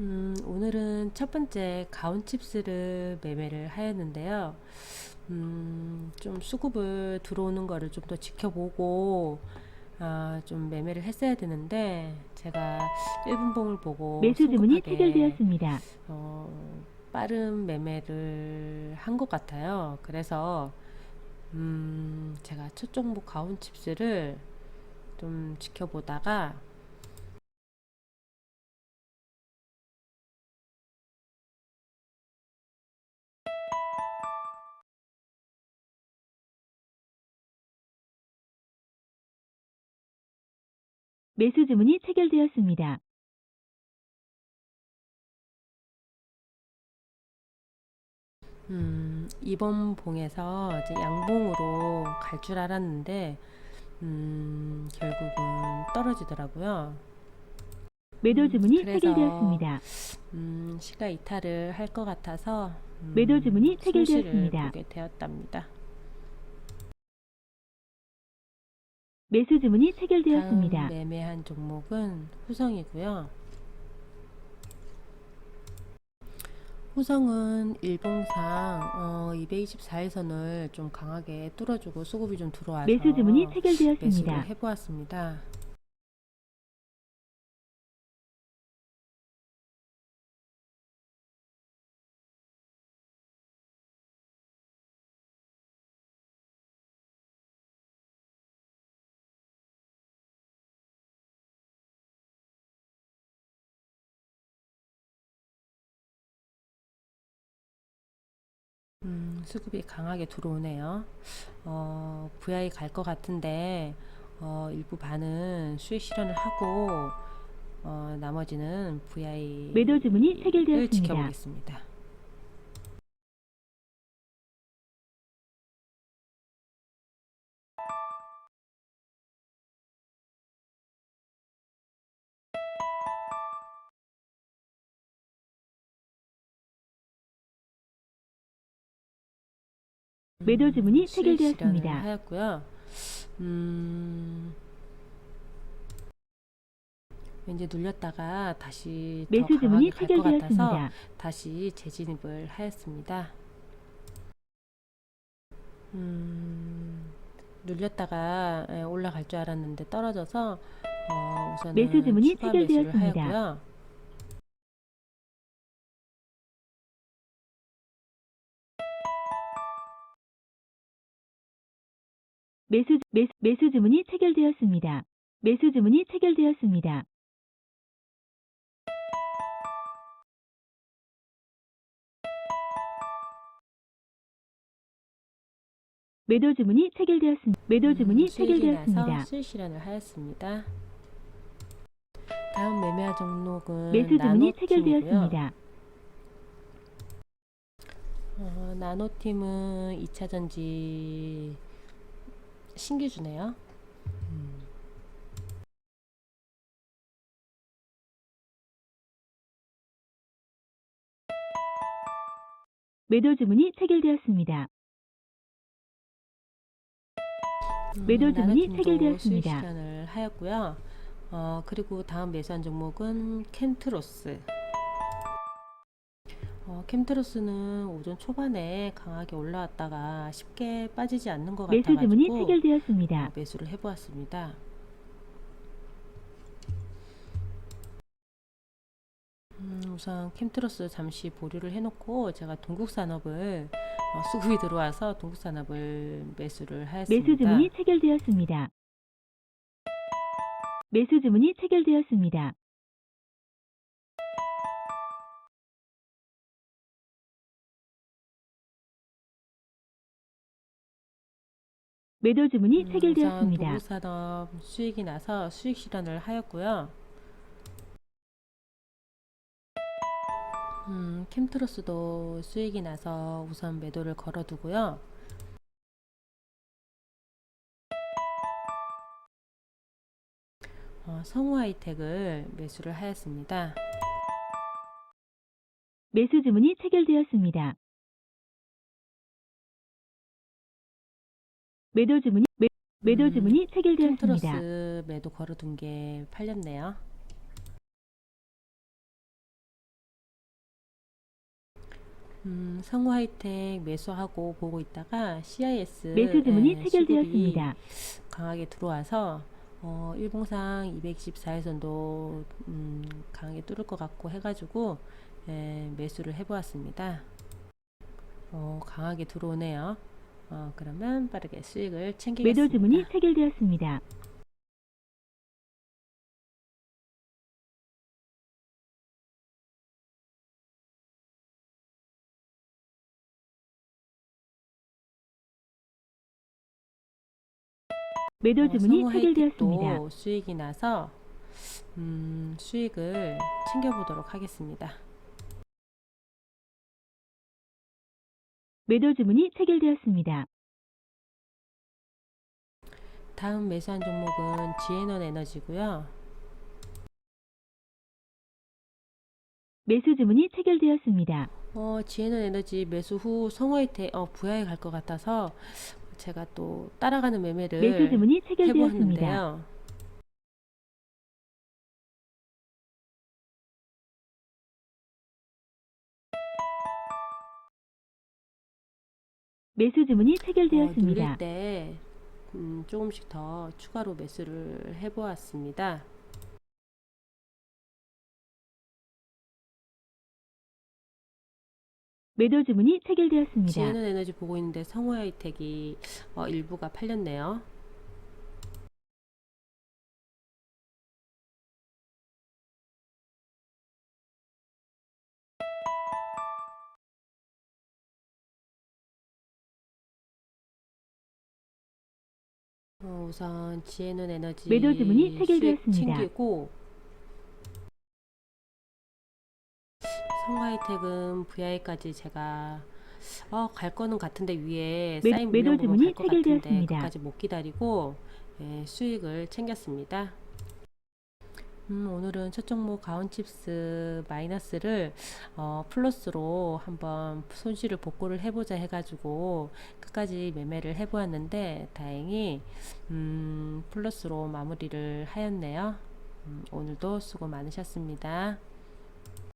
음, 오늘은 첫 번째 가온칩스를 매매를 하였는데요. 음, 좀 수급을 들어오는 거를 좀 더 지켜보고, 아, 좀 매매를 했어야 되는데, 제가 1분봉을 보고 매수 주문이 성급하게, 체결되었습니다. 어, 빠른 매매를 한 것 같아요. 그래서, 음, 제가 첫 종목 가온칩스를 좀 지켜보다가, 매수 주문이 체결되었습니다. 음, 이번 봉에서 이제 양봉으로 갈 줄 알았는데, 음, 결국은 떨어지더라고요. 매도 주문이 그래서 체결되었습니다. 음, 시가 이탈을 할 것 같아서, 음, 매도 주문이 체결되었습니다. 보게 되었답니다. 매수 주문이 다음 체결되었습니다. 매매한 종목은 후성이고요. 후성은 일봉상 어, 224일선을 좀 강하게 뚫어주고 수급이 좀 들어와서 매수 주문이 매수를 체결되었습니다. 해보았습니다. 음, 수급이 강하게 들어오네요. 어, VI 갈 것 같은데 어, 일부 반은 수익 실현을 하고 어, 나머지는 VI 매도 주문이 를 체결되었습니다. 지켜보겠습니다. 매도 주문이 음, 체결되었습니다. 실현을 하였고요. 음, 왠지 눌렸다가 다시 더 매수 주문이 체결되었습니다. 다시 재진입을 하였습니다. 음, 눌렸다가 예, 올라갈 줄 알았는데 떨어져서 어, 우선은 매수 주문이 체결되었습니다. 하였고요. 매수, 매수, 매수 주문이 체결되었습니다. 매수 주문이 체결되었습니다. 매도 주문이 체결되었습니다. 매도 주문이 음, 수익이 체결되었습니다. 나서 수익 실현을 하였습니다. 다음 매매할 종목은 매수 주문이. 체결되었습니다. 어, 나노팀은 2차 전지 신규주네요. 음, 매도 주문이 체결되었습니다. 매도 음, 주문이 나노팀도 체결되었습니다. 수익 실현을 하였고요. 어, 그리고 다음 매수한 종목은 캠트로스. 어, 캠트로스는 오전 초반에 강하게 올라왔다가 쉽게 빠지지 않는 것 매수 주문이 같아가지고 체결되었습니다. 어, 매수를 해보았습니다. 음, 우선 캠트로스 잠시 보류를 해놓고 제가 동국산업을 어, 수급이 들어와서 동국산업을 매수를 하였습니다. 매수 주문이 체결되었습니다. 매수 주문이 체결되었습니다. 매도 주문이 음, 체결되었습니다. 우선 동국산업 수익이 나서 수익 실현을 하였고요. 음, 캠트로스도 수익이 나서 우선 매도를 걸어두고요. 어, 성우 하이텍을 매수를 하였습니다. 매수 주문이 체결되었습니다. 매도 주문이 매, 매도 음, 주문이 체결되었습니다. 캠트로스 매도 걸어둔 게 팔렸네요. 음, 성우 하이텍 매수하고 보고 있다가 CIS 매수 주문이 예, 체결되었습니다. 수급이 강하게 들어와서 어, 일봉상 224일선도 음, 강하게 뚫을 것 같고 해가지고 예, 매수를 해보았습니다. 어, 강하게 들어오네요. 어, 그러면 빠르게 수익을 챙기겠습니다. 매도 주문이 체결되었습니다. 매도 어, 주문이 성우 체결되었습니다. 수익이 나서 음, 수익을 챙겨보도록 하겠습니다. 매도 주문이 체결되었습니다. 다음 매수한 종목은 지에넌 에너지고요. 매수 주문이 체결되었습니다. 어, 지에넌 에너지 매수 후 성호이테 어, 부야에 갈 것 같아서 제가 또 따라가는 매매를 매수 주문이 체결되었습니다. 해보았는데요. 매수 주문이 어, 체결되었습니다. 눌릴 때 음, 조금씩 더 추가로 매수를 해보았습니다. 매도 주문이 체결되었습니다. 지에넌 에너지 보고 있는데 성호하이텍이 어, 일부가 팔렸네요. 어, 우선 지에논 에너지 매도 주문이 체결되었습니다. 챙기고 성하이텍은 VI까지 제가 어, 갈 거는 같은데 위에 매- 쌓인 매도 물량 주문이 갈것 같은데 체결되었습니다. 그까지 못 기다리고 예, 수익을 챙겼습니다. 음, 오늘은 첫 종목 가온칩스 마이너스를 어, 플러스로 한번 손실을 복구를 해보자 해가지고 끝까지 매매를 해보았는데 다행히 음, 플러스로 마무리를 하였네요. 음, 오늘도 수고 많으셨습니다.